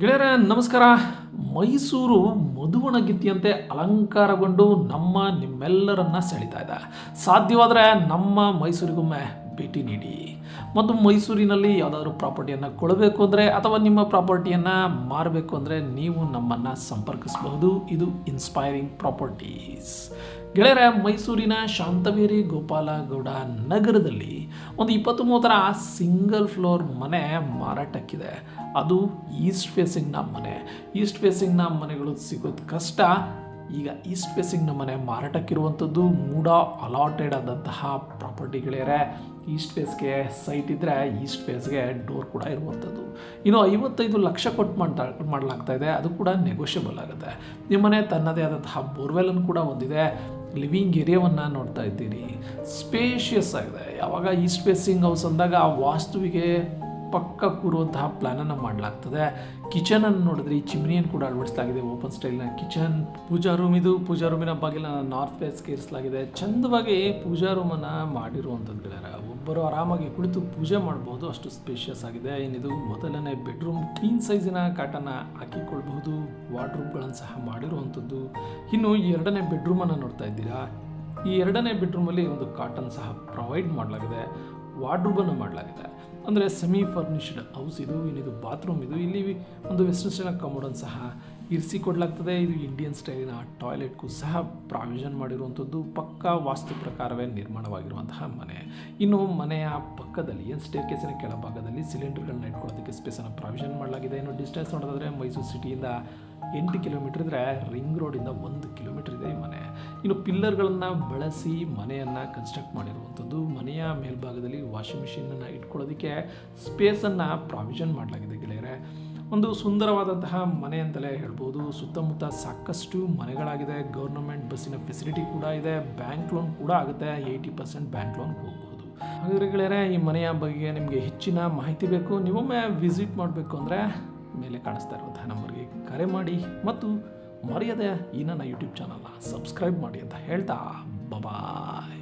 ಗೆಳೆಯರ ನಮಸ್ಕಾರ. ಮೈಸೂರು ಮಧುವಣಗಿತ್ತಿಯಂತೆ ಅಲಂಕಾರಗೊಂಡು ನಮ್ಮ ನಿಮ್ಮೆಲ್ಲರನ್ನ ಸೆಳಿತಾ ಇದೆ. ಸಾಧ್ಯವಾದರೆ ನಮ್ಮ ಮೈಸೂರಿಗೊಮ್ಮೆ ಭೇಟಿ ನೀಡಿ. ಮತ್ತು ಮೈಸೂರಿನಲ್ಲಿ ಯಾವುದಾದ್ರೂ ಪ್ರಾಪರ್ಟಿಯನ್ನು ಕೊಡಬೇಕು ಅಂದರೆ ಅಥವಾ ನಿಮ್ಮ ಪ್ರಾಪರ್ಟಿಯನ್ನು ಮಾರಬೇಕು ಅಂದರೆ ನೀವು ನಮ್ಮನ್ನು ಸಂಪರ್ಕಿಸಬಹುದು. ಇದು ಇನ್ಸ್ಪೈರಿಂಗ್ ಪ್ರಾಪರ್ಟೀಸ್ ಗೆಳೆಯರ, ಮೈಸೂರಿನ ಶಾಂತವೇರಿ ಗೋಪಾಲಗೌಡ ನಗರದಲ್ಲಿ ಒಂದು ಇಪ್ಪತ್ತು ಮೂವತ್ತರ ಸಿಂಗಲ್ ಫ್ಲೋರ್ ಮನೆ ಮಾರಾಟಕ್ಕಿದೆ. ಅದು ಈಸ್ಟ್ ಫೇಸಿಂಗ್ನ ಮನೆ. ಈಸ್ಟ್ ಫೇಸಿಂಗ್ನ ಮನೆಗಳು ಸಿಗೋದು ಕಷ್ಟ. ಈಗ ಈಸ್ಟ್ ಫೇಸಿಂಗ್ನ ಮನೆ ಮಾರಾಟಕ್ಕಿರುವಂಥದ್ದು ಮೂಡ ಅಲಾಟೆಡ್ ಆದಂತಹ ಪ್ರಾಪರ್ಟಿಗಳೇ ಈಸ್ಟ್ ಫೇಸ್ಗೆ ಸೈಟ್ ಇದ್ದರೆ ಈಸ್ಟ್ ಫೇಸ್ಗೆ ಡೋರ್ ಕೂಡ ಇರುವಂಥದ್ದು. ಇನ್ನು ಐವತ್ತೈದು ಲಕ್ಷ ಕೊಟ್ಟು ಮಾಡ್ತಾ, ಮಾಡಲಾಗ್ತಾ ಇದೆ. ಅದು ಕೂಡ ನೆಗೋಷಿಯಬಲ್ ಆಗುತ್ತೆ. ನಿಮ್ಮನೆ ತನ್ನದೇ ಆದಂತಹ ಬೋರ್ವೆಲನ್ನು ಕೂಡ ಹೊಂದಿದೆ. ಲಿವಿಂಗ್ ಏರಿಯಾವನ್ನು ನೋಡ್ತಾ ಇದ್ದೀರಿ. ಸ್ಪೇಷಿಯಸ್ ಆಗಿದೆ. ಯಾವಾಗ ಈಸ್ಟ್ ಫೇಸಿಂಗ್ ಹೌಸ್ ಅಂದಾಗ ಆ ವಾಸ್ತುವಿಗೆ ಪಕ್ಕ ಕೂರುವಂತಹ ಪ್ಲ್ಯಾನನ್ನು ಮಾಡಲಾಗ್ತದೆ. ಕಿಚನನ್ನು ನೋಡಿದ್ರೆ ಈ ಚಿಮ್ನಿಯನ್ನು ಕೂಡ ಅಳವಡಿಸಲಾಗಿದೆ. ಓಪನ್ ಸ್ಟೈಲ್ನ ಕಿಚನ್. ಪೂಜಾ ರೂಮ್ ಇದು. ಪೂಜಾ ರೂಮಿನ ಬಾಗಿಲನ್ನ ನಾರ್ತ್ ಫೇಸ್ಗೆ ಇರಿಸಲಾಗಿದೆ ಚಂದವಾಗಿ ಪೂಜಾ ರೂಮನ್ನು ಮಾಡಿರುವಂಥದ್ದು ಗೆಳೆಯರ, ಒಬ್ಬರು ಆರಾಮಾಗಿ ಕುಳಿತು ಪೂಜೆ ಮಾಡ್ಬೋದು. ಅಷ್ಟು ಸ್ಪೇಷಿಯಸ್ ಆಗಿದೆ. ಏನಿದು? ಮೊದಲನೇ ಬೆಡ್ರೂಮ್ ಕ್ಲೀನ್ ಸೈಜಿನ ಕಾಟನ್ನು ಹಾಕಿಕೊಳ್ಬಹುದು ವಾರ್ಡ್ರೂಮ್ಗಳನ್ನು ಸಹ ಮಾಡಿರುವಂಥದ್ದು. ಇನ್ನು ಎರಡನೇ ಬೆಡ್ರೂಮನ್ನು ನೋಡ್ತಾ ಇದ್ದೀರಾ? ಈ ಎರಡನೇ ಬೆಡ್ರೂಮಲ್ಲಿ ಒಂದು ಕಾಟನ್ ಸಹ ಪ್ರೊವೈಡ್ ಮಾಡಲಾಗಿದೆ. ವಾರ್ಡ್ರೂಬನ್ನು ಮಾಡಲಾಗಿದೆ. ಅಂದರೆ ಸೆಮಿ ಫರ್ನಿಷ್ಡ್ ಹೌಸ್ ಇದು ಏನಿದು ಬಾತ್ರೂಮ್ ಇದು. ಇಲ್ಲಿ ಒಂದು ವೆಸ್ಟರ್ನ್ ಸ್ಟೈಲ್ ಕಮೋಡನ್ನು ಸಹ ಇರಿಸಿ ಕೊಡಲಾಗ್ತದೆ ಇದು ಇಂಡಿಯನ್ ಸ್ಟೈಲಿನ ಟಾಯ್ಲೆಟ್ಗೂ ಸಹ ಪ್ರಾವಿಷನ್ ಮಾಡಿರುವಂಥದ್ದು. ಪಕ್ಕಾ ವಾಸ್ತು ಪ್ರಕಾರವೇ ನಿರ್ಮಾಣವಾಗಿರುವಂತಹ ಮನೆ. ಇನ್ನು ಮನೆಯ ಪಕ್ಕದಲ್ಲಿ, ಏನು ಸ್ಟೇರ್ ಕೇಸಿನ ಕೆಳಭಾಗದಲ್ಲಿ ಸಿಲಿಂಡರ್ಗಳನ್ನ ಇಟ್ಕೊಳ್ಳೋದಕ್ಕೆ ಸ್ಪೇಸನ್ನು ಪ್ರಾವಿಷನ್ ಮಾಡಲಾಗಿದೆ. ಇನ್ನು ಡಿಸ್ಟೆನ್ಸ್ ನೋಡೋದಾದರೆ ಮೈಸೂರು ಸಿಟಿಯಿಂದ ಎಂಟು ಕಿಲೋಮೀಟರ್ ಇದ್ದರೆ ರಿಂಗ್ ರೋಡಿಂದ ಒಂದು ಕಿಲೋಮೀಟರ್ ಇದೆ ಈ ಮನೆ. ಇನ್ನು ಪಿಲ್ಲರ್ಗಳನ್ನು ಬಳಸಿ ಮನೆಯನ್ನು ಕನ್ಸ್ಟ್ರಕ್ಟ್ ಮಾಡಿರುವಂಥದ್ದು. ಮನೆಯ ಮೇಲ್ಭಾಗದಲ್ಲಿ ವಾಷಿಂಗ್ ಮಿಷಿನನ್ನು ಇಟ್ಕೊಳ್ಳೋದಕ್ಕೆ ಸ್ಪೇಸನ್ನು ಪ್ರಾವಿಷನ್ ಮಾಡಲಾಗಿದೆ ಗೆಳೆಯರೆ. ಒಂದು ಸುಂದರವಾದಂತಹ ಮನೆ ಅಂತಲೇ ಹೇಳ್ಬೋದು. ಸುತ್ತಮುತ್ತ ಸಾಕಷ್ಟು ಮನೆಗಳಾಗಿದೆ. ಗೌರ್ನಮೆಂಟ್ ಬಸ್ಸಿನ ಫೆಸಿಲಿಟಿ ಕೂಡ ಇದೆ. ಬ್ಯಾಂಕ್ ಲೋನ್ ಕೂಡ ಆಗುತ್ತೆ. ಏಯ್ಟಿ ಪರ್ಸೆಂಟ್ ಬ್ಯಾಂಕ್ ಲೋನ್ ಹೋಗ್ಬೋದು. ಹಾಗಾದರೆ ಗೆಳೆಯರೆ, ಈ ಮನೆಯ ಬಗ್ಗೆ ನಿಮಗೆ ಹೆಚ್ಚಿನ ಮಾಹಿತಿ ಬೇಕು. ನೀವೊಮ್ಮೆ ವಿಸಿಟ್ ಮಾಡಬೇಕು ಅಂದರೆ ಮೇಲೆ ಕಾಣಿಸ್ತಾ ಇರುವಂತಹ ನಂಬರ್ಗೆ ಕರೆ ಮಾಡಿ ಮತ್ತು ಮರೆಯದೆ ಈ ನನ್ನ ಯೂಟ್ಯೂಬ್ ಚಾನಲ್ನ ಸಬ್ಸ್ಕ್ರೈಬ್ ಮಾಡಿ ಅಂತ ಹೇಳ್ತಾ ಬಬಾಯ್